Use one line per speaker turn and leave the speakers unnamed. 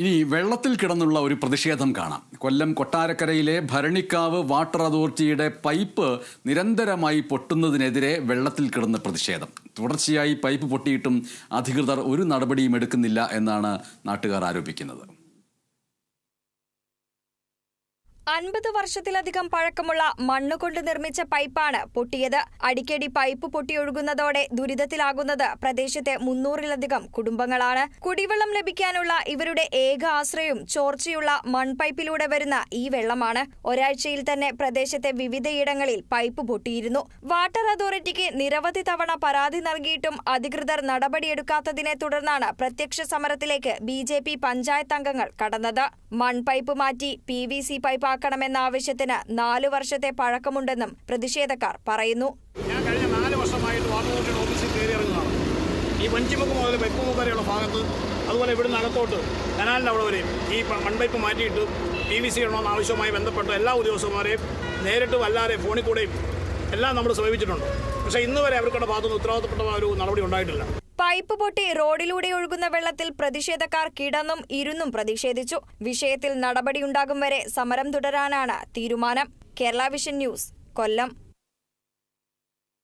ഇനി വെള്ളത്തിൽ കിടന്നുള്ള ഒരു പ്രതിഷേധം കാണാം. കൊല്ലം കൊട്ടാരക്കരയിലെ ഭരണിക്കാവ് വാട്ടർ അതോറിറ്റിയുടെ പൈപ്പ് നിരന്തരമായി പൊട്ടുന്നതിനെതിരെ വെള്ളത്തിൽ കിടന്ന പ്രതിഷേധം. തുടർച്ചയായി പൈപ്പ് പൊട്ടിയിട്ടും അധികൃതർ ഒരു നടപടിയും എടുക്കുന്നില്ല എന്നാണ് നാട്ടുകാർ ആരോപിക്കുന്നത്.
അൻപത് വർഷത്തിലധികം പഴക്കമുള്ള മണ്ണുകൊണ്ട് നിർമ്മിച്ച പൈപ്പാണ് പൊട്ടിയത്. അടിക്കടി പൈപ്പ് പൊട്ടിയൊഴുകുന്നതോടെ ദുരിതത്തിലാകുന്നത് പ്രദേശത്തെ മുന്നൂറിലധികം കുടുംബങ്ങളാണ്. കുടിവെള്ളം ലഭിക്കാനുള്ള ഇവരുടെ ഏക ആശ്രയവും ചോർച്ചയുള്ള മൺപൈപ്പിലൂടെ വരുന്ന ഈ വെള്ളമാണ്. ഒരാഴ്ചയിൽ തന്നെ പ്രദേശത്തെ വിവിധയിടങ്ങളിൽ പൈപ്പ് പൊട്ടിയിരുന്നു. വാട്ടർ അതോറിറ്റിക്ക് നിരവധി തവണ പരാതി നൽകിയിട്ടും അധികൃതർ നടപടിയെടുക്കാത്തതിനെ തുടർന്നാണ് പ്രത്യക്ഷ സമരത്തിലേക്ക് ബി പഞ്ചായത്ത് അംഗങ്ങൾ കടന്നത്. മൺപൈപ്പ് മാറ്റി പി വി സി പൈപ്പ് ആക്കണമെന്ന ആവശ്യത്തിന് നാലു വർഷത്തെ പഴക്കമുണ്ടെന്നും പ്രതിഷേധക്കാർ പറയുന്നു.
ഞാൻ കഴിഞ്ഞ നാല് വർഷമായിട്ട് വാട്ടർ ഓഫീസിൽ കയറി ഈ വഞ്ചിമുക്ക് മുതൽ വെപ്പുമുക്ക് വരെയുള്ള ഭാഗത്ത് അതുപോലെ ഇവിടുന്ന് അകത്തോട്ട് കനാലിന്റെ അവിടെ വരെയും ഈ മൺപൈപ്പ് മാറ്റിയിട്ട് പി വി സി ഇടണമെന്ന ആവശ്യവുമായി ബന്ധപ്പെട്ട എല്ലാ ഉദ്യോഗസ്ഥന്മാരെയും നേരിട്ടും അല്ലാതെ ഫോണിൽ കൂടെയും എല്ലാം നമ്മൾ സമീപിച്ചിട്ടുണ്ട്. പക്ഷേ ഇന്നുവരെ അവർക്കുടെ ഭാഗത്തുനിന്ന് ഉത്തരവാദിത്തപ്പെട്ട ഒരു നടപടി ഉണ്ടായിട്ടില്ല.
പൈപ്പ് പൊട്ടി റോഡിലൂടെ ഒഴുകുന്ന വെള്ളത്തിൽ പ്രതിഷേധക്കാർ കിടന്നും ഇരുന്നും പ്രതിഷേധിച്ചു. വിഷയത്തിൽ നടപടിയുണ്ടാകും വരെ സമരം തുടരാനാണ് തീരുമാനം. Kerala vision news Kollam.